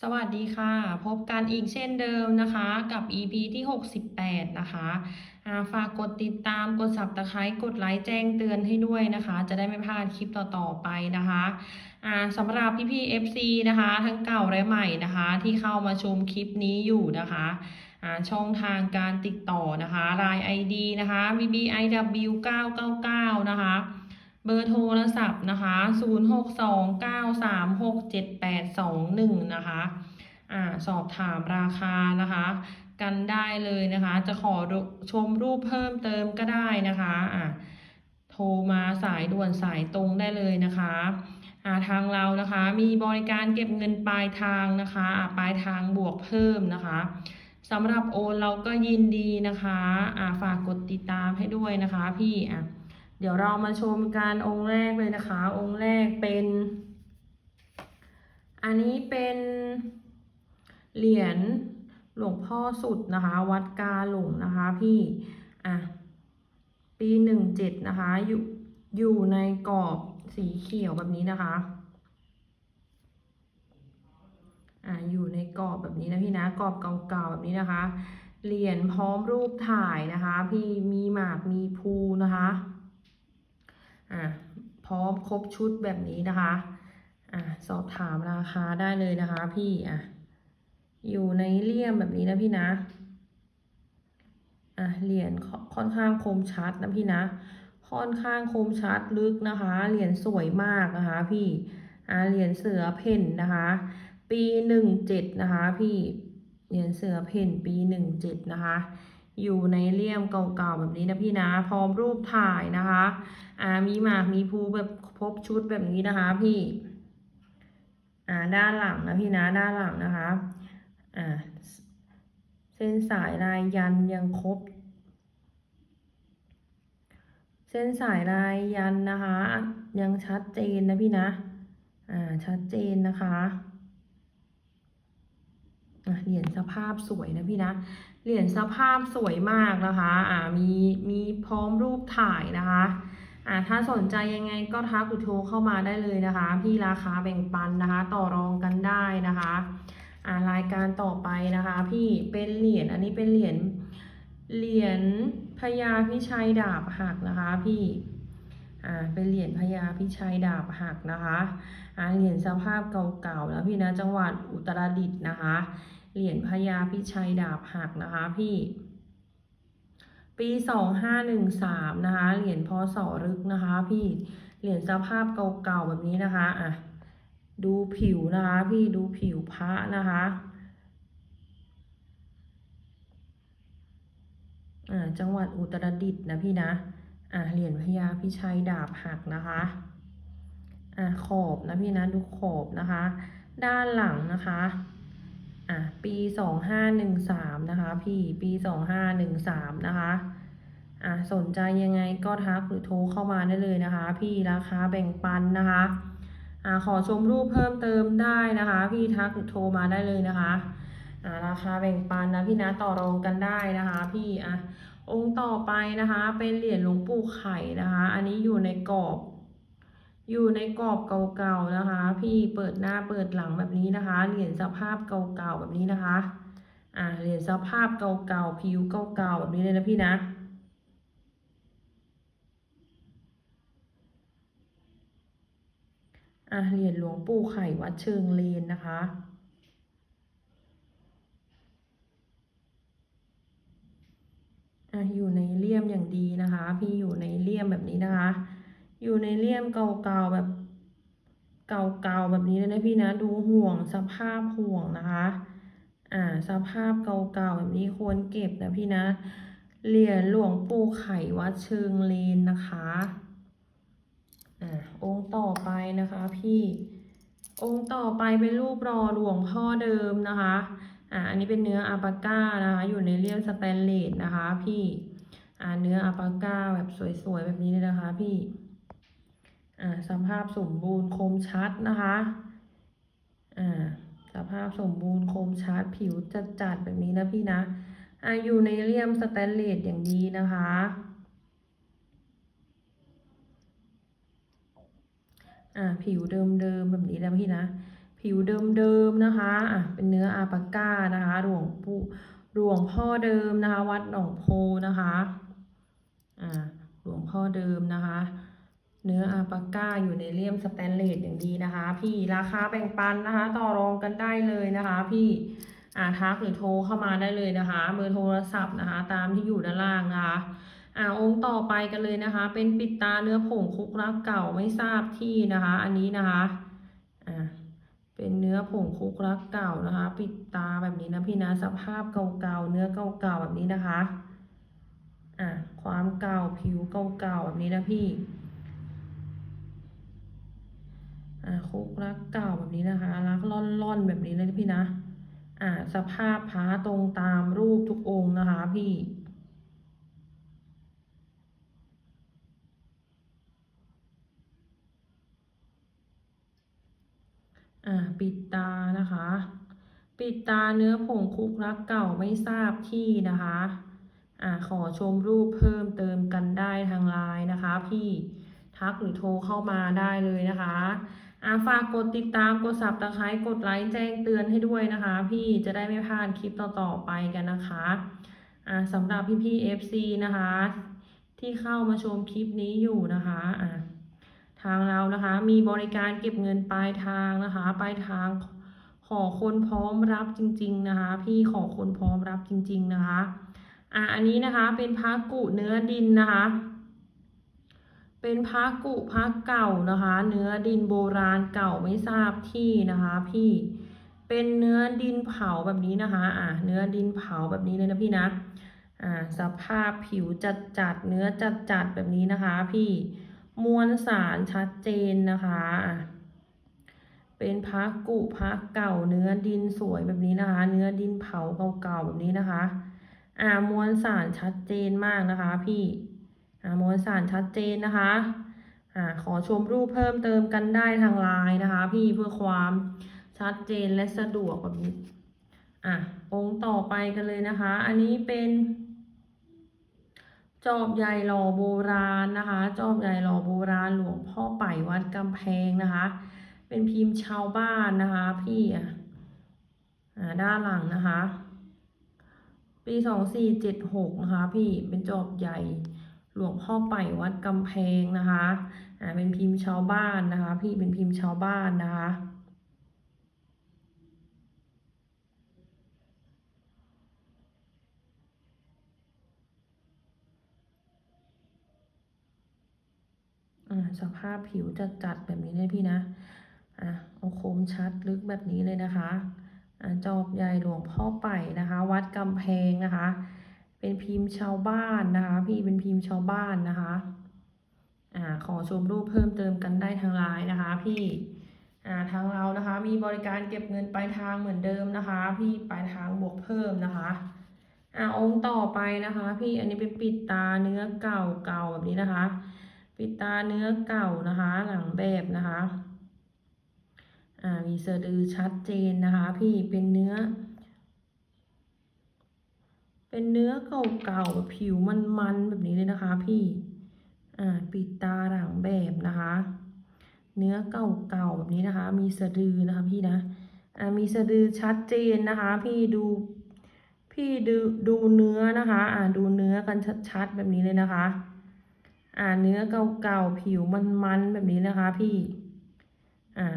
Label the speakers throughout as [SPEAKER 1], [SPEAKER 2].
[SPEAKER 1] สวัสดีค่ะ พบกันอีกเช่นเดิมนะคะกับ EP ที่ 68 นะคะอ่าฝากกดติดตามกด Subscribe กดไลค์แจ้งเตือนให้ด้วยนะคะ จะได้ไม่พลาดคลิปต่อๆไปนะคะอ่าสำหรับพี่ๆ FC นะคะ ทั้งเก่าและใหม่นะคะ ที่เข้ามาชมคลิปนี้อยู่นะคะอ่าช่องทางการติดต่อนะคะ Line ID นะคะ BBIW 999 นะคะ เบอร์โทรศัพท์นะคะ 0629367821 นะคะ อ่า สอบถามราคานะคะ กันได้เลยนะคะ จะขอชมรูปเพิ่มเติมก็ได้นะคะ อ่า โทรมาสายด่วนสายตรงได้เลยนะคะอ่าทางเรานะคะมีบริการเก็บเงินปลายทางนะคะอ่าปลายทางบวกเพิ่มนะคะสำหรับโอนเราก็ยินดีนะคะอ่าฝากกดติดตามให้ด้วยนะคะพี่อะ เดี๋ยวเรามาชมการองค์แรกเลยนะคะ องค์แรกเป็น อันนี้เป็นเหรียญหลวงพ่อสุดนะคะ วัดกาหลงนะคะพี่ อะ ปีหนึ่งเจ็ดนะคะ อยู่อยู่ในกรอบสีเขียวแบบนี้นะคะ อ่าอยู่ในกรอบแบบนี้นะพี่นะ กรอบเก่าๆแบบนี้นะคะ เหรียญพร้อมรูปถ่ายนะคะ พี่มีหมากมีภูนะคะ อ่าพร้อมครบชุดแบบนี้นะคะอ่าสอบถามราคาได้เลยนะคะ พี่อะอยู่ในเลี่ยมแบบนี้นะพี่นะอะเหรียญค่อนข้างคมชัดนะพี่นะ ค่อนข้างคมชัดลึกนะคะ เหรียญสวยมากนะคะ พี่อ่าเหรียญเสือเพ่นนะคะ ปีหนึ่งเจ็ดนะคะ พี่เหรียญเสือเพ่นปีหนึ่งเจ็ดนะคะ อยู่ในเลี่ยมเก่าๆแบบนี้นะพี่นะ พร้อมรูปถ่ายนะคะอ่ามีหมากมีภูแบบครบชุดแบบนี้นะคะ พี่อ่าด้านหลังนะพี่นะด้านหลังนะคะอ่าเส้นสายลายยันยังครบ เส้นสายลายยันนะคะ ยังชัดเจนนะพี่นะอ่าชัดเจนนะคะอะเหรียญสภาพสวยนะพี่นะ เหรียญสภาพสวยมากนะคะอ่ามีมีพร้อมรูปถ่ายนะคะอ่าถ้าสนใจยังไงก็ทักอุโทรเข้ามาได้เลยนะคะ พี่ราคาแบ่งปันนะคะ ต่อรองกันได้นะคะอ่ารายการต่อไปนะคะ พี่เป็นเหรียญอันนี้เป็นเหรียญเหรียญพญาพิชัยดาบหักนะคะ พี่อ่าเป็นเหรียญพญาพิชัยดาบหักนะคะอ่าเหรียญสภาพเก่าๆแล้วพี่นะจังหวัดอุตรดิตถ์นะคะ เหรียญพญาพิชัยดาบหักนะคะพี่ ปีสองห้าหนึ่งสามนะคะเหรียญพศรึกนะคะพี่เหรียญสภาพเก่าๆแบบนี้นะคะอะดูผิวนะคะพี่ดูผิวพระนะคะอ่าจังหวัดอุตรดิตถ์นะพี่นะอ่าเหรียญพญาพิชัยดาบหักนะคะอ่าขอบนะพี่นะดูขอบนะคะ ด้านหลังนะคะ อะปีสองห้าหนึ่งสามนะคะ พี่ปีสองห้าหนึ่งสามนะคะอะสนใจยังไงก็ทักหรือโทรเข้ามาได้เลยนะคะ พี่ราคาแบ่งปันนะคะอ่าขอชมรูปเพิ่มเติมได้นะคะ พี่ทักหรือโทรมาได้เลยนะคะอ่าราคาแบ่งปันนะพี่นะต่อรองกันได้นะคะ พี่อะองค์ต่อไปนะคะ เป็นเหรียญหลวงปู่ไข่นะคะ อันนี้อยู่ในกรอบ อยู่ในกรอบเก่าๆนะคะ พี่เปิดหน้าเปิดหลังแบบนี้นะคะ เหรียญสภาพเก่าๆแบบนี้นะคะ อ่าเหรียญสภาพเก่าๆผิวเก่าๆแบบนี้เลยนะพี่นะอะเหรียญหลวงปู่ไข่วัดเชิงเลนนะคะ อะอยู่ในเลี่ยมอย่างดีนะคะ พี่อยู่ในเลี่ยมแบบนี้นะคะ อยู่ในเลี่ยมเก่าๆแบบเก่าๆแบบนี้เลยนะพี่นะ ดูห่วงสภาพห่วงนะคะ อ่า สภาพเก่าๆแบบนี้ควรเก็บนะพี่นะ เหรียญหลวงปู่ไข่วัดเชิงเลนนะคะ อ่า องค์ต่อไปนะคะพี่ องค์ต่อไปเป็นรูปรอหลวงพ่อเดิมนะคะ อ่า อันนี้เป็นเนื้ออาปาก้านะคะ อยู่ในเลี่ยมสแตนเลสนะคะ พี่ อ่า เนื้ออาปาก้าแบบสวยๆแบบนี้เลยนะคะ พี่ สภาพสมบูรณ์คมชัดนะคะอ่าสภาพสมบูรณ์คมชัดผิวจัดแบบนี้นะพี่นะอ่าอยู่ในเลี่ยมสแตนเลสอย่างดีนะคะ อ่าผิวเดิมๆแบบนี้นะพี่นะ ผิวเดิมๆนะคะอะเป็นเนื้ออาปาก้านะคะหลวงปู่หลวงพ่อเดิมนะคะ วัดหนองโพนะคะ อ่าหลวงพ่อเดิมนะคะ เนื้ออาปาก้าอยู่ในเลี่ยมสแตนเลสอย่างดีนะคะ พี่ราคาแบ่งปันนะคะ ต่อรองกันได้เลยนะคะ พี่อ่าทักหรือโทรเข้ามาได้เลยนะคะเบอร์โทรศัพท์นะคะ ตามที่อยู่ด้านล่างนะคะอ่าองค์ต่อไปกันเลยนะคะ เป็นปิดตาเนื้อผงคุกรักเก่าไม่ทราบที่นะคะ อันนี้นะคะอ่าเป็นเนื้อผงคุกรักเก่านะคะ ปิดตาแบบนี้นะพี่นะสภาพเก่าๆเนื้อเก่าๆแบบนี้นะคะอ่าความเก่าผิวเก่าๆแบบนี้นะพี่ อ่าคุกรักเก่าแบบนี้นะคะ รักล่อนล่อนๆแบบนี้เลยพี่นะ อ่า สภาพพระตรงตามรูปทุกองค์นะคะพี่อ่าปิดตานะคะ ปิดตาเนื้อผงคุกรักเก่าไม่ทราบที่นะคะอ่าขอชมรูปเพิ่มเติมกันได้ทางไลน์นะคะ พี่ทักหรือโทรเข้ามาได้เลยนะคะ อ่าฝากกดติดตามกดสับตะไคร้กดไลค์แจ้งเตือนให้ด้วยนะคะ พี่จะได้ไม่พลาดคลิปต่อๆไปกันนะคะอ่าสำหรับพี่ๆ FC นะคะ ที่เข้ามาชมคลิปนี้อยู่นะคะอ่าทางเรานะคะมีบริการเก็บเงินปลายทางนะคะปลายทางขอคนพร้อมรับจริง ๆนะคะ พี่ขอคนพร้อมรับจริง ๆนะคะอะอันนี้นะคะเป็นพระกุเนื้อดินนะคะ เป็นพระกุพระเก่านะคะ เนื้อดินโบราณเก่าไม่ทราบที่นะคะพี่เป็นเนื้อดินเผาแบบนี้นะคะอะเนื้อดินเผาแบบนี้เลยนะพี่นะอ่าสภาพผิวจัดจัดเนื้อจัดจัดแบบนี้นะคะ พี่มวลสารชัดเจนนะคะอะเป็นพระกุพระเก่าเนื้อดินสวยแบบนี้นะคะ เนื้อดินเผาเก่าๆแบบนี้นะคะ อ่ามวลสารชัดเจนมากนะคะ พี่ มวลสารชัดเจนนะคะอ่าขอชมรูปเพิ่มเติมกันได้ทางไลน์นะคะ พี่เพื่อความชัดเจนและสะดวกแบบนี้อะองค์ต่อไปกันเลยนะคะ อันนี้เป็น จอบใหญ่หล่อโบราณนะคะ จอบใหญ่หล่อโบราณหลวงพ่อไป่วัดกำแพงนะคะ เป็นพิมพ์ชาวบ้านนะคะ พี่อะอ่าด้านหลังนะคะ ปีสองสี่เจ็ดหกนะคะ พี่เป็นจอบใหญ่ หลวงพ่อไป่วัดกำแพงนะคะอ่าเป็นพิมพ์ชาวบ้านนะคะ พี่เป็นพิมพ์ชาวบ้านนะคะอ่าสภาพผิวจัดจัดๆแบบนี้เลยพี่นะ อะเอาคมชัดลึกแบบนี้เลยนะคะ อ่าจอบใหญ่หลวงพ่อไป่นะคะ วัดกำแพงนะคะ เป็นพิมพ์ชาวบ้านนะคะ พี่เป็นพิมพ์ชาวบ้านนะคะอ่าขอชมรูปเพิ่มเติมกันได้ทางไลน์นะคะ พี่อ่าทางเรานะคะ มีบริการเก็บเงินปลายทางเหมือนเดิมนะคะ พี่ปลายทางบวกเพิ่มนะคะอ่าองค์ต่อไปนะคะ พี่อันนี้เป็นปิดตาเนื้อเก่าเก่าแบบนี้นะคะ ปิดตาเนื้อเก่านะคะ หลังแบบนะคะอ่ามีสะดือชัดเจนนะคะ พี่เป็นเนื้อ เป็นเนื้อเก่าๆแบบผิวมันๆแบบนี้เลยนะคะ พี่อ่าปิดตาหลังแบบนะคะ เนื้อเก่าๆแบบนี้นะคะ มีสะดือนะคะพี่นะอ่ามีสะดือชัดเจนนะคะ พี่ดูพี่ดูดูเนื้อนะคะ อ่าดูเนื้อกันชัดๆแบบนี้เลยนะคะ อ่าเนื้อเก่าๆผิวมันๆแบบนี้นะคะ พี่อ่า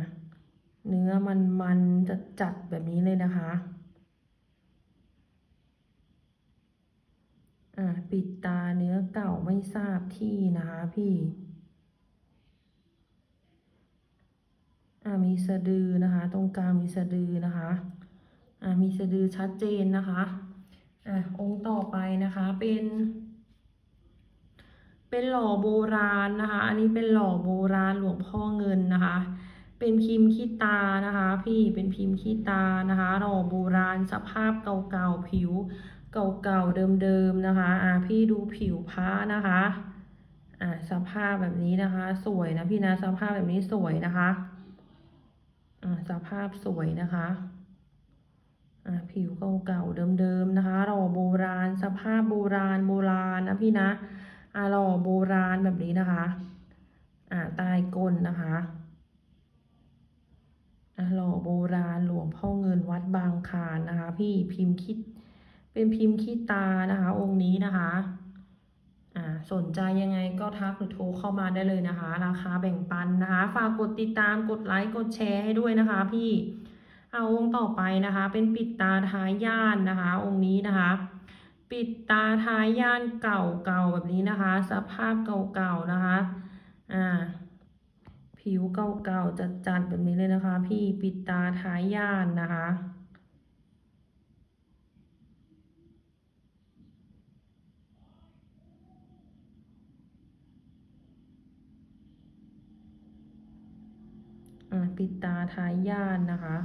[SPEAKER 1] เนื้อมันๆจะจัดๆแบบนี้เลยนะคะ อ่าปิดตาเนื้อเก่าไม่ทราบที่นะคะพี่อ่ามีสะดือนะคะ ตรงกลางมีสะดือนะคะอ่ามีสะดือชัดเจนนะคะอ่าองค์ต่อไปนะคะเป็น เป็นหล่อโบราณนะคะ อันนี้เป็นหล่อโบราณหลวงพ่อเงินนะคะ เป็นพิมพ์ขี้ตานะคะ พี่เป็นพิมพ์ขี้ตานะคะ หล่อโบราณสภาพเก่าๆผิว เก่าๆเดิมๆนะคะ อ่าพี่ดูผิวพระนะคะ อ่าสภาพแบบนี้นะคะ สวยนะพี่นะสภาพแบบนี้สวยนะคะอ่าสภาพสวยนะคะอ่าผิวเก่าๆเดิมๆนะคะหล่อโบราณ สภาพโบราณโบราณนะพี่นะอ่าหล่อโบราณแบบนี้นะคะอ่าตายก้นนะคะอะหล่อโบราณหลวงพ่อเงินวัดบางคานนะคะ พี่พิมพ์คิด เป็นพิมพ์ขี้ตานะคะ องค์นี้นะคะอ่าสนใจยังไงก็ทักหรือโทรเข้ามาได้เลยนะคะ ราคาแบ่งปันนะคะ ฝากกดติดตามกดไลค์กดแชร์ให้ด้วยนะคะ พี่เอาองค์ต่อไปนะคะ เป็นปิดตาท้ายย่านนะคะ องค์นี้นะคะ ปิดตาท้ายย่านเก่าๆแบบนี้นะคะ สภาพเก่าๆนะคะอ่าผิวเก่าๆจัดๆแบบนี้เลยนะคะ พี่ปิดตาท้ายย่านนะคะ อ่า ปิตาทายานนะคะ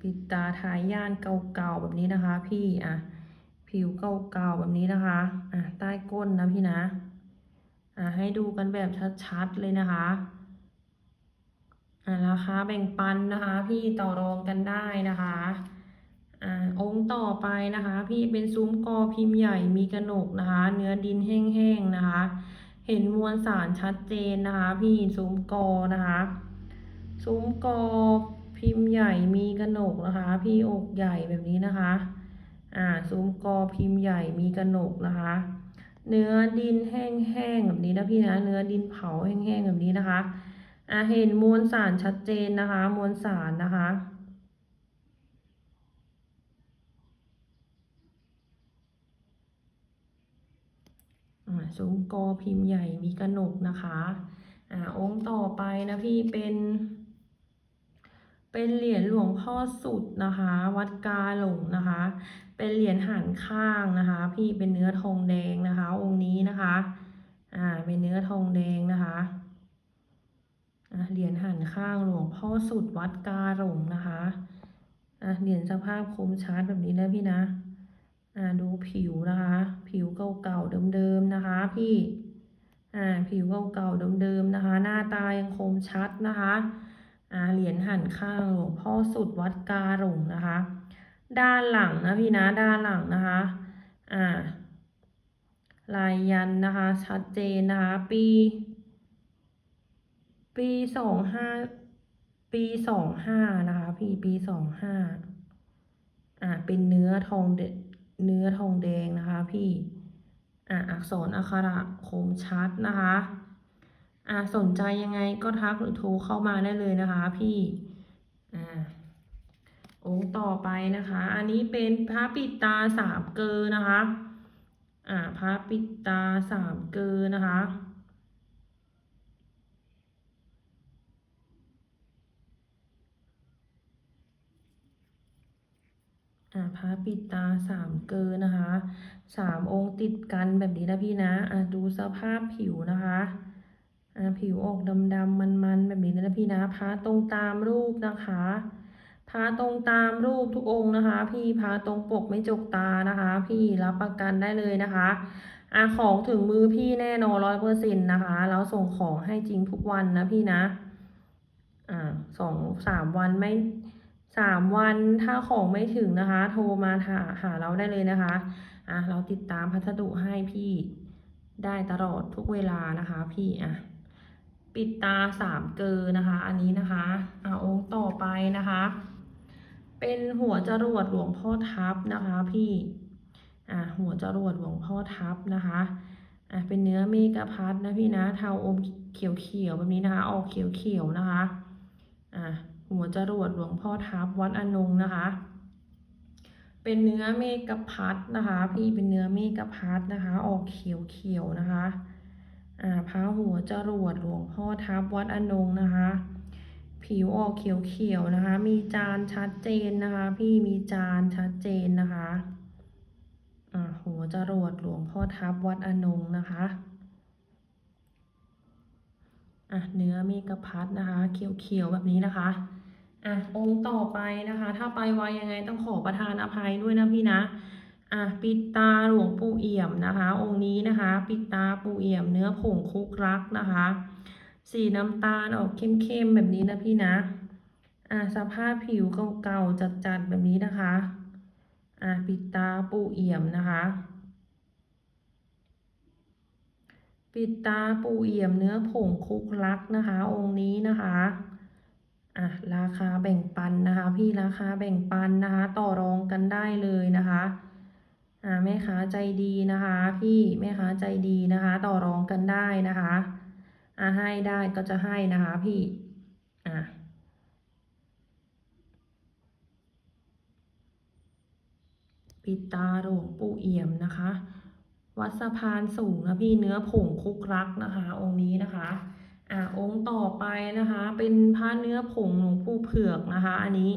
[SPEAKER 1] ปิตาทายานเก่าๆแบบนี้นะคะ พี่อะผิวเก่าๆแบบนี้นะคะอะใต้ก้นนะพี่นะอะให้ดูกันแบบชัดๆเลยนะคะอะราคาแบ่งปันนะคะ พี่ต่อรองกันได้นะคะอ่าองค์ต่อไปนะคะ พี่เป็นซุ้มกอพิมพ์ใหญ่มีกระหนกนะคะ เนื้อดินแห้งๆนะคะ เห็นมวลสารชัดเจนนะคะ พี่ซุ้มกอนะคะซุ้มกอพิมพ์ใหญ่มีกระหนกนะคะ พี่อกใหญ่แบบนี้นะคะ อ่าซุ้มกอพิมพ์ใหญ่มีกระหนกนะคะ เนื้อดินแห้งๆแบบนี้นะพี่นะเนื้อดินเผาแห้งๆแบบนี้นะคะอ่าเห็นมวลสารชัดเจนนะคะ มวลสารนะคะ อ่า ซุ้มกอพิมพ์ใหญ่มีกระหนกนะคะอ่าองค์ต่อไปนะพี่เป็นเป็นเหรียญหลวงพ่อสุดนะคะ วัดกาหลงนะคะ เป็นเหรียญหันข้างนะคะ พี่เป็นเนื้อทองแดงนะคะ องค์นี้นะคะอ่าเป็นเนื้อทองแดงนะคะเหรียญหันข้างหลวงพ่อสุดวัดกาหลงนะคะเหรียญสภาพคมชัดแบบนี้นะพี่นะดูผิวนะคะ ผิวเก่าๆเดิมๆนะคะ พี่อ่าผิวเก่าๆเดิมๆนะคะ หน้าตายังคมชัดนะคะอ่าเหรียญหันข้างหลวงพ่อสุดวัดกาหลงนะคะ ด้านหลังนะพี่นะด้านหลังนะคะอ่าลายยันนะคะ ชัดเจนนะคะ ปี ปีสองห้าปีสองห้านะคะ พี่ปีสองห้าอ่าเป็นเนื้อทองเด เนื้อทองแดงนะคะพี่อ่าอักษรอักขระคมชัดนะคะอ่าสนใจยังไงก็ทักหรือโทรเข้ามาได้เลยนะคะ พี่อ่าองค์ต่อไปนะคะ อันนี้เป็นพระปิดตาสามเกอนะคะ อ่าพระปิดตาสามเกอนะคะ อ่าพระปิดตาสามเกลอนะคะสามองค์ติดกันแบบนี้นะพี่นะอ่าดูสภาพผิวนะคะอ่าผิวออกดำๆมันๆแบบนี้นะพี่นะพระตรงตามรูปนะคะพระตรงตามรูปทุกองค์นะคะ พี่พระตรงปกไม่จกตานะคะ พี่รับประกันได้เลยนะคะอะของถึงมือพี่แน่นอนร้อยเปอร์เซ็นต์นะคะ เราส่งของให้จริงทุกวันนะพี่นะอ่าสองสามวันไม่ สามวันถ้าของไม่ถึงนะคะ โทรมาหาหาเราได้เลยนะคะอะเราติดตามพัสดุให้พี่ได้ตลอดทุกเวลานะคะ พี่อะปิดตาสามเกลอนะคะ อันนี้นะคะอ่าองค์ต่อไปนะคะ เป็นหัวจรวดหลวงพ่อทับนะคะ พี่อ่าหัวจรวดหลวงพ่อทับนะคะอ่าเป็นเนื้อเมกะพัดนะพี่นะเทาอมเขียวๆแบบนี้นะคะ ออกเขียวๆนะคะอ่า หัวจรวดหลวงพ่อทับวัดอนงนะคะ เป็นเนื้อเมกะพัดนะคะ พี่เป็นเนื้อเมกะพัดนะคะ ออกเขียวๆนะคะอ่าพระหัวจรวดหลวงพ่อทับวัดอนงนะคะ ผิวออกเขียวๆนะคะ มีจานชัดเจนนะคะ พี่มีจานชัดเจนนะคะอ่าหัวจรวดหลวงพ่อทับวัดอนงนะคะอะเนื้อเมกะพัดนะคะ เขียวๆแบบนี้นะคะ อะองค์ต่อไปนะคะ ถ้าไปไวยังไงต้องขอประทานอภัยด้วยนะพี่นะอะปิดตาหลวงปู่เอี่ยมนะคะ องค์นี้นะคะ ปิดตาปู่เอี่ยมเนื้อผงคุกรักนะคะ สีน้ำตาลออกเข้มๆแบบนี้นะพี่นะอะสภาพผิวเก่าๆจัดๆแบบนี้นะคะอะปิดตาปู่เอี่ยมนะคะปิดตาปู่เอี่ยมเนื้อผงคุกรักนะคะ องค์นี้นะคะ อะราคาแบ่งปันนะคะ พี่ราคาแบ่งปันนะคะ ต่อรองกันได้เลยนะคะอ่าแม่ค้าใจดีนะคะ พี่แม่ค้าใจดีนะคะ ต่อรองกันได้นะคะอ่าให้ได้ก็จะให้นะคะพี่อะปิดตาหลวงปู่เอี่ยมนะคะ วัดสะพานสูงนะพี่เนื้อผงคุกรักนะคะ องค์นี้นะคะ อ่าองค์ต่อไปนะคะ เป็นผ้าเนื้อผงหลวงปู่เผือกนะคะ อันนี้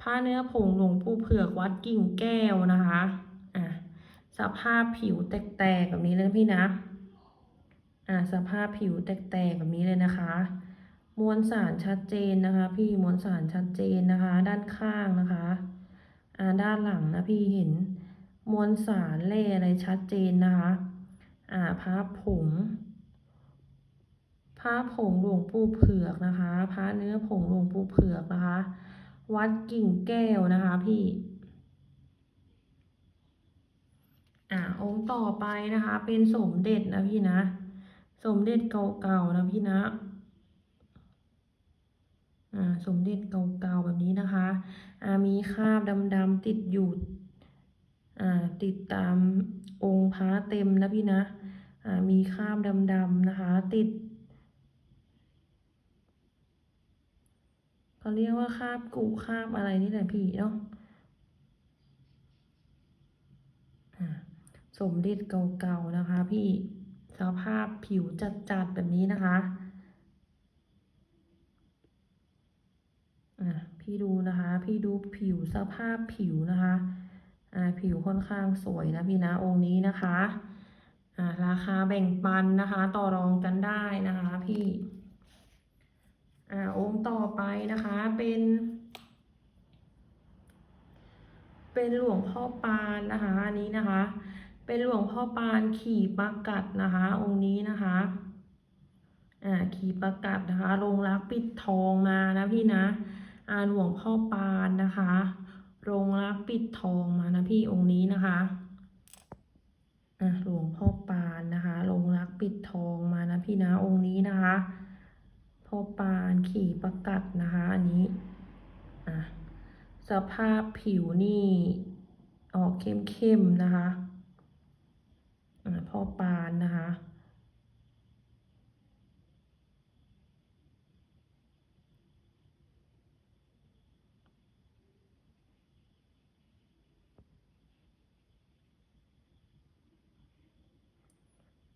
[SPEAKER 1] ผ้าเนื้อผงหลวงปู่เผือกวัดกิ่งแก้วนะคะอ่าสภาพผิวแตกๆแบบนี้เลยนะพี่นะอ่าสภาพผิวแตกๆแบบนี้เลยนะคะ มวลสารชัดเจนนะคะ พี่มวลสารชัดเจนนะคะ ด้านข้างนะคะอ่าด้านหลังนะพี่เห็นมวลสารแร่อะไรชัดเจนนะคะ อ่าพระผง พระผงหลวงปู่เผือกนะคะ พระเนื้อผงหลวงปู่เผือกนะคะ วัดกิ่งแก้วนะคะพี่ อ่าองค์ต่อไปนะคะ เป็นสมเด็จนะพี่นะ สมเด็จเก่าๆนะพี่นะอ่าสมเด็จเก่าๆแบบนี้นะคะอ่ามีคราบดำๆติดอยู่อ่าติดตามองค์พระเต็มนะพี่นะอ่ามีคราบดำๆนะคะ ติด เขาเรียกว่าคาบกุคาบอะไรนี่แหละพี่เนาะสมเด็จเก่าๆนะคะ พี่สภาพผิวจัดๆแบบนี้นะคะอ่าพี่ดูนะคะ พี่ดูผิวสภาพผิวนะคะอ่าผิวค่อนข้างสวยนะพี่นะองค์นี้นะคะอ่าราคาแบ่งปันนะคะ ต่อรองกันได้นะคะพี่ อ่าองค์ต่อไปนะคะเป็น เป็นหลวงพ่อปานนะคะอันนี้นะคะ เป็นหลวงพ่อปานขี่ปากัดนะคะ องค์นี้นะคะอ่าขี่ปากัดนะคะลงรักปิดทองมานะพี่นะอ่าหลวงพ่อปานนะคะลงรักปิดทองมานะพี่องค์นี้นะคะอะหลวงพ่อปานนะคะลงรักปิดทองมานะพี่นะองค์นี้นะคะ พ่อปานขี่ประกัดนะคะ อันนี้อะสภาพผิวนี่ ออกเข้มๆนะคะอะพ่อปานนะคะ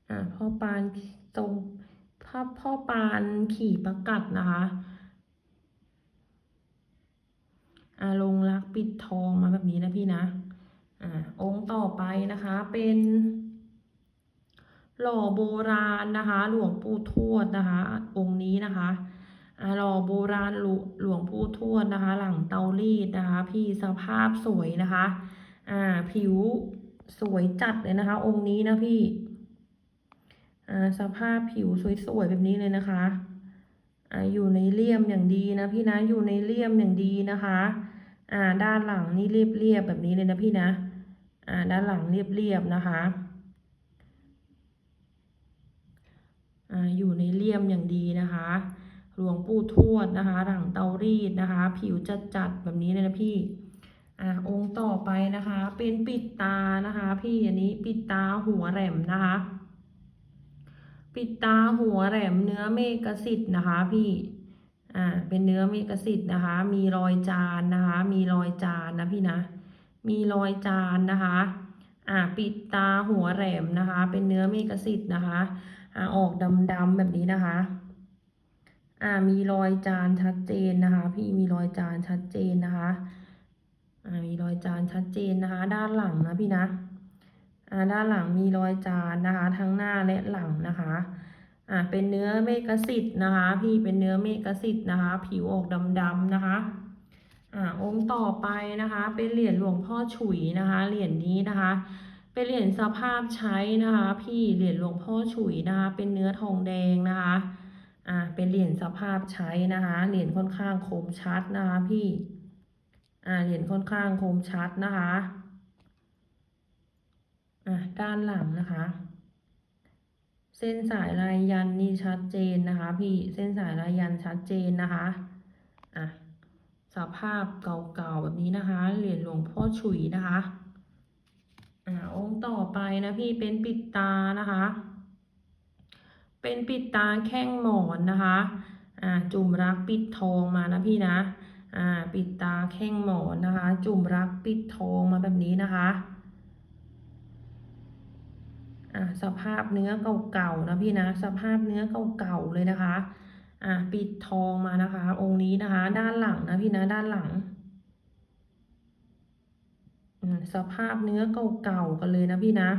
[SPEAKER 1] อ่าพ่อปานตรง พ่อพ่อปานขี่ประกัดนะคะอาลงรักปิดทองมาแบบนี้นะพี่นะอ่าองค์ต่อไปนะคะเป็นหล่อโบราณนะคะ หลวงปู่ทวดนะคะ องค์นี้นะคะหล่อโบราณหลวงปู่ทวดนะคะ หลังเตารีดนะคะ พี่สภาพสวยนะคะ อ่าผิวสวยจัดเลยนะคะ องค์นี้นะพี่ สภาพผิวสวยๆแบบนี้เลยนะคะอ่าอยู่ในเลี่ยมอย่างดีนะพี่นะอยู่ในเลี่ยมอย่างดีนะคะอ่าด้านหลังนี่เรียบๆแบบนี้เลยนะพี่นะอ่าด้านหลังเรียบๆนะคะอ่าอยู่ในเลี่ยมอย่างดีนะคะหลวงปู่ทวดนะคะ หลังเตารีดนะคะ ผิวจัดๆแบบนี้เลยนะพี่อ่าองค์ต่อไปนะคะ เป็นปิดตานะคะ พี่อันนี้ปิดตาหัวแหลมนะคะ ปิดตาหัวแหลมเนื้อเมฆสิทธิ์นะคะ พี่ อ่า เป็นเนื้อเมฆสิทธิ์นะคะ มีรอยจานนะคะ มีรอยจานนะพี่นะ มีรอยจานนะคะ อ่า ปิดตาหัวแหลมนะคะ เป็นเนื้อเมฆสิทธิ์นะคะ อ่า ออกดำๆแบบนี้นะคะ อ่า มีรอยจานชัดเจนนะคะ พี่ มีรอยจานชัดเจนนะคะ อ่า มีรอยจานชัดเจนนะคะ ด้านหลังนะพี่นะ ด้านหลังมีรอยจานนะคะ ทั้งหน้าและหลังนะคะอ่าเป็นเนื้อเมฆสิทธ์นะคะ พี่เป็นเนื้อเมฆสิทธ์นะคะ ผิวออกดำๆนะคะอ่าองค์ต่อไปนะคะ เป็นเหรียญหลวงพ่อฉุยนะคะ เหรียญนี้นะคะ เป็นเหรียญสภาพใช้นะคะ พี่เหรียญหลวงพ่อฉุยนะคะ เป็นเนื้อทองแดงนะคะอ่าเป็นเหรียญสภาพใช้นะคะ เหรียญค่อนข้างคมชัดนะคะ พี่อ่าเหรียญค่อนข้างคมชัดนะคะ อ่าด้านหลังนะคะ เส้นสายลายยันนี่ชัดเจนนะคะ พี่เส้นสายลายยันชัดเจนนะคะอะสภาพเก่าๆแบบนี้นะคะ เหรียญหลวงพ่อฉุยนะคะอ่าองค์ต่อไปนะพี่เป็นปิดตานะคะ เป็นปิดตาแข้งหมอนนะคะอ่าจุ่มรักปิดทองมานะพี่นะอ่าปิดตาแข้งหมอนนะคะ จุ่มรักปิดทองมาแบบนี้นะคะ อ่าสภาพเนื้อเก่าๆนะพี่นะ สภาพเนื้อเก่าๆเลยนะคะอ่าปิดทองมานะคะ องค์นี้นะคะ ด้านหลังนะพี่นะด้านหลังอสภาพเนื้อเก่าๆกันเลยนะพี่นะ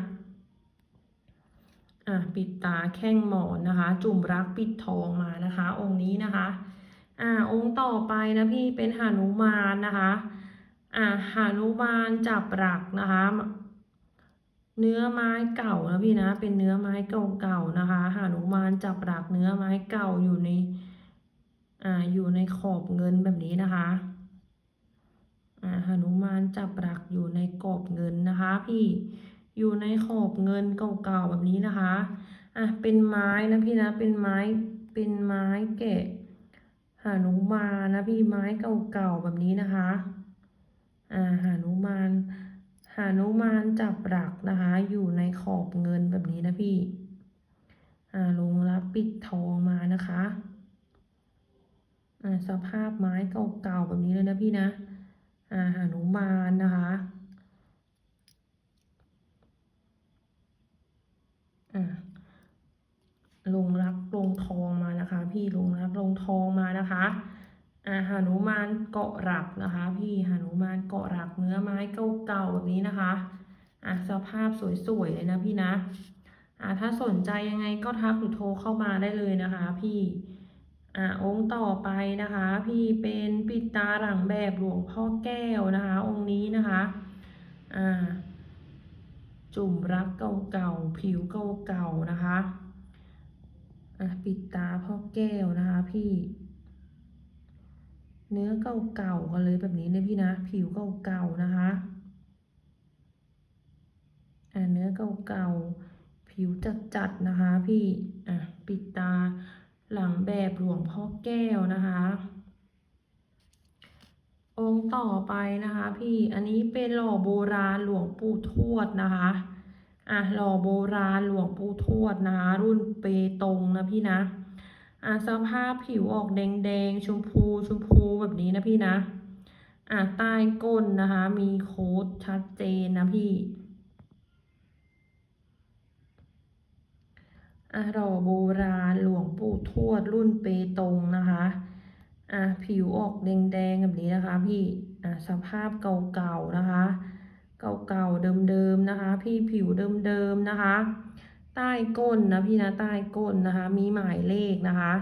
[SPEAKER 1] อะปิดตาแข้งหมอนนะคะ จุ่มรักปิดทองมานะคะ องค์นี้นะคะอ่าองค์ต่อไปนะพี่เป็นหานุมานนะคะอ่าหานุมานจับหลักนะคะ เนื้อไม้เก่านะพี่นะ เป็นเนื้อไม้เก่าๆนะคะหานุมานจับหลักเนื้อไม้เก่าอยู่ใน อ่า อยู่ในขอบเงินแบบนี้นะคะ อ่าหนุมานจับหลักอยู่ในกรอบเงินนะคะ พี่ อยู่ในขอบเงินเก่าๆแบบนี้นะคะ อะ เป็นไม้นะพี่นะ เป็นไม้ เป็นไม้แกะหานุมานนะพี่ไม้เก่าๆแบบนี้นะคะ อ่าหานุมาน หานุมานจับหลักนะคะ อยู่ในขอบเงินแบบนี้นะพี่อ่าลงรับปิดทองมานะคะอ่าสภาพไม้เก่าๆแบบนี้เลยนะพี่นะอ่าหานุมานนะคะอ่าลงรักลงทองมานะคะ พี่ลงรักลงทองมานะคะ อ่าหานุมานเกาะหลักนะคะ พี่หานุมานเกาะหลักเนื้อไม้เก่าๆแบบนี้นะคะอ่าสภาพสวยๆเลยนะพี่นะอ่าถ้าสนใจยังไงก็ทักหรือโทรเข้ามาได้เลยนะคะ พี่อ่าองค์ต่อไปนะคะ พี่เป็นปิดตาหลังแบบหลวงพ่อแก้วนะคะ องค์นี้นะคะอ่าจุ่มรักเก่าๆผิวเก่าๆนะคะอะปิดตาพ่อแก้วนะคะ พี่ เนื้อเก่าๆกันเลยแบบนี้เลยพี่นะ ผิวเก่าๆนะคะอะเนื้อเก่าๆผิวจัดๆนะคะ พี่อะปิดตาหลังแบบหลวงพ่อแก้วนะคะ องค์ต่อไปนะคะ พี่อันนี้เป็นหล่อโบราณหลวงปู่ทวดนะคะอะหล่อโบราณหลวงปู่ทวดนะคะรุ่นเปตงนะพี่นะ อะสภาพผิวออกแดงๆ ชมพูชมพูแบบนี้นะพี่นะ อะใต้ก้นนะคะ มีโค้ดชัดเจนนะพี่อะหล่อโบราณหลวงปู่ทวดรุ่นเปตงนะคะอะผิวออกแดงๆแบบนี้นะคะ พี่อะสภาพเก่าๆนะคะ เก่าๆเดิมๆนะคะ พี่ผิวเดิมๆนะคะ ใต้ก้นนะพี่นะใต้ก้นนะคะ มีหมายเลขนะคะ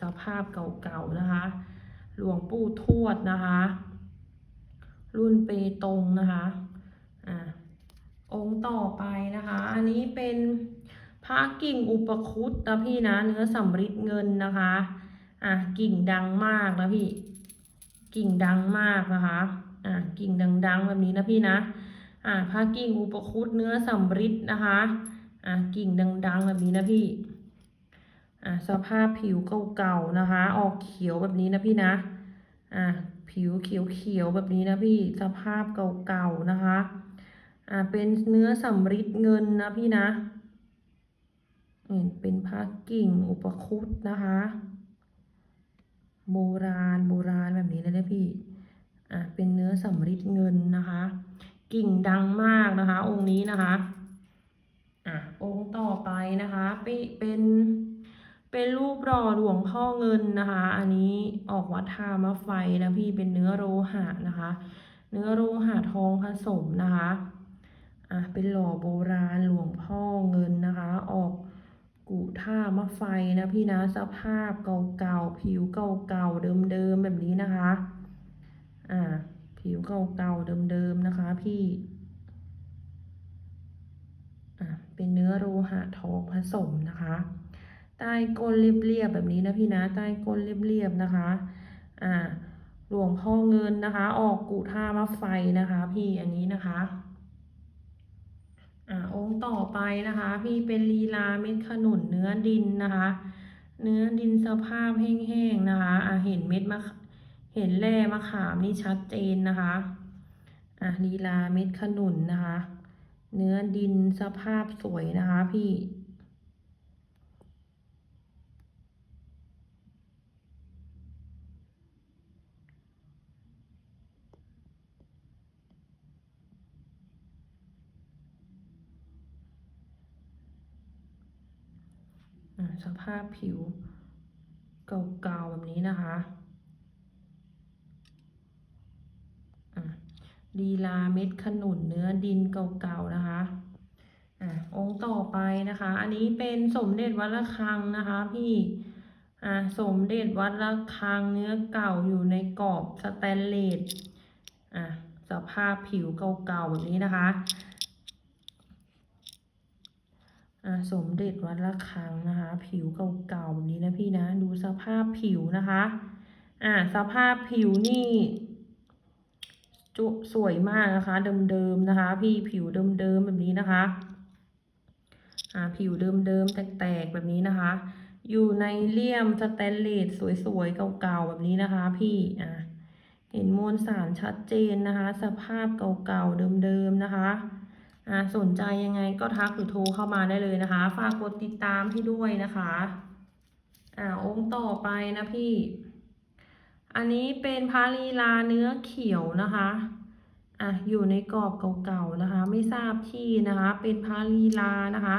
[SPEAKER 1] สภาพเก่าๆนะคะ หลวงปู่ทวดนะคะ รุ่นเปตงนะคะอะองค์ต่อไปนะคะ อันนี้เป็นพระกิ่งอุปคุตนะพี่นะ เนื้อสำริดเงินนะคะ อะกิ่งดังมากนะพี่ กิ่งดังมากนะคะ อะกิ่งดังๆแบบนี้นะพี่นะ อะพระกิ่งอุปคุตเนื้อสำริดนะคะ อะกิ่งดังๆแบบนี้นะพี่ อะสภาพผิวเก่าๆนะคะ ออกเขียวแบบนี้นะพี่นะ อะผิวเขียวๆแบบนี้นะพี่ สภาพเก่าๆนะคะ อ่าเป็นเนื้อสำริดเงินนะพี่นะนี่เป็นผ้ากิ่งอุปคุตนะคะโบราณโบราณแบบนี้เลยนะพี่ อ่าเป็นเนื้อสำริดเงินนะคะ กิ่งดังมากนะคะ องค์นี้นะคะอะองค์ต่อไปนะคะเป็นเป็นรูปหล่อหลวงพ่อเงินนะคะ อันนี้ออกวัดทามะไฟนะพี่เป็นเนื้อโลหะนะคะ เนื้อโลหะทองผสมนะคะอะเป็นหล่อโบราณหลวงพ่อเงินนะคะ ออกกุท่ามะไฟนะพี่นะสภาพเก่าๆผิวเก่าๆเดิมๆแบบนี้นะคะอ่า ผิวเก่าๆเดิมๆนะคะพี่เป็นเนื้อโลหะทองผสมนะคะ ใต้ก้นเรียบๆแบบนี้นะพี่นะใต้ก้นเรียบๆนะคะอ่าหลวงพ่อเงินนะคะ ออกกุท่ามะไฟนะคะ พี่อันนี้นะคะอ่าองค์ต่อไปนะคะ พี่เป็นลีลาเม็ดขนุนเนื้อดินนะคะ เนื้อดินสภาพแห้งๆนะคะอะเห็นเม็ดมะ เห็นแร่มะขามนี่ชัดเจนนะคะอะลีลาเม็ดขนุนนะคะ เนื้อดินสภาพสวยนะคะพี่อะสภาพผิวเก่าๆแบบนี้นะคะ ลีลาเม็ดขนุนเนื้อดินเก่าๆนะคะอะองค์ต่อไปนะคะ อันนี้เป็นสมเด็จวัดระฆังนะคะพี่อะสมเด็จวัดระฆังเนื้อเก่าอยู่ในกรอบสแตนเลสอะสภาพผิวเก่าๆแบบนี้นะคะอะสมเด็จวัดระฆังนะคะ ผิวเก่าๆแบบนี้นะพี่นะ ดูสภาพผิวนะคะอะสภาพผิวนี่ จุสวยมากนะคะ เดิมๆนะคะ พี่ผิวเดิมๆแบบนี้นะคะอะผิวเดิมๆแตกๆแบบนี้นะคะ อยู่ในเลี่ยมสแตนเลสสวยๆเก่าๆแบบนี้นะคะ พี่อะเห็นมวลสารชัดเจนนะคะ สภาพเก่าๆเดิมๆนะคะอ่าสนใจยังไงก็ทักหรือโทรเข้ามาได้เลยนะคะ ฝากกดติดตามพี่ด้วยนะคะ อ่าองค์ต่อไปนะพี่ อันนี้เป็นพาลีลาเนื้อเขียวนะคะอะอยู่ในกรอบเก่าๆนะคะ ไม่ทราบที่นะคะ เป็นพาลีลานะคะ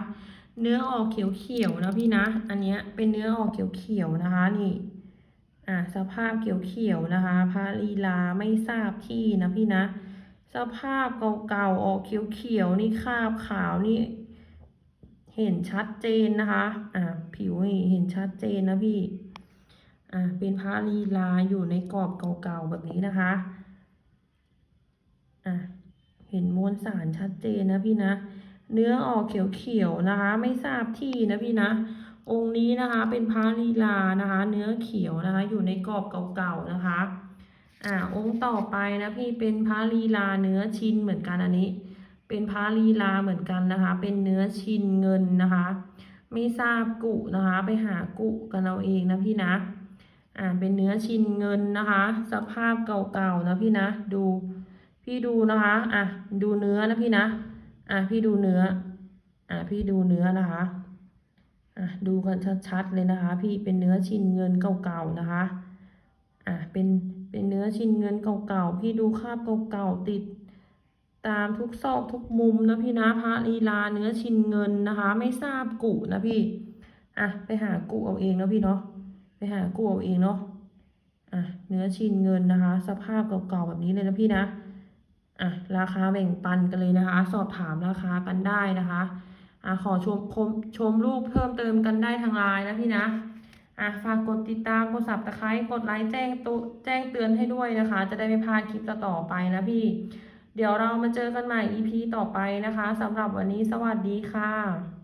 [SPEAKER 1] เนื้อออกเขียวๆนะพี่นะ อันเนี้ยเป็นเนื้อออกเขียวๆนะคะนี่อะสภาพเขียวๆนะคะ พาลีลาไม่ทราบที่นะพี่นะ สภาพเก่าๆออกเขียวๆนี่คราบขาวนี่ เห็นชัดเจนนะคะ อ่าผิวนี่เห็นชัดเจนนะพี่ อ่าเป็นพระลีลาอยู่ในกรอบเก่าๆแบบนี้นะคะอะเห็นมวลสารชัดเจนนะพี่นะ เนื้อออกเขียวๆนะคะ ไม่ทราบที่นะพี่นะ องค์นี้นะคะเป็นพระลีลานะคะ เนื้อเขียวนะคะ อยู่ในกรอบเก่าๆนะคะอ่าองค์ต่อไปนะพี่เป็นพระลีลาเนื้อชินเหมือนกันอันนี้ เป็นพระลีลาเหมือนกันนะคะ เป็นเนื้อชินเงินนะคะ ไม่ทราบกุนะคะ ไปหากุกันเอาเองนะพี่นะ อ่าเป็นเนื้อชิ้นเงินนะคะ สภาพเก่าๆนะพี่นะดู พี่ดูนะคะอะดูเนื้อนะพี่นะอะพี่ดูเนื้ออะพี่ดูเนื้อนะคะอะดูกันชัดๆเลยนะคะ พี่เป็นเนื้อชิ้นเงินเก่าๆนะคะอะเป็นเป็นเนื้อชิ้นเงินเก่าๆพี่ดูคราบเก่าๆติด ตามทุกซอกทุกมุมนะพี่นะพระลีลาเนื้อชิ้นเงินนะคะ ไม่ทราบกุนะพี่อะไปหากุเอาเองนะพี่เนาะ ไปหากุเอาเองเนาะอะเนื้อชิ้นเงินนะคะ สภาพเก่าๆแบบนี้เลยนะพี่นะอะราคาแบ่งปันกันเลยนะคะ สอบถามราคากันได้นะคะอะขอชมชมชมรูปเพิ่มเติมกันได้ทางไลน์นะพี่นะอะฝากกดติดตามกดสับตะไคร้กดไลค์แจ้งตุแจ้งเตือนให้ด้วยนะคะ จะได้ไม่พลาดคลิปต่อไปนะพี่ เดี๋ยวเรามาเจอกันใหม่ EP ต่อไปนะคะสำหรับวันนี้สวัสดีค่ะ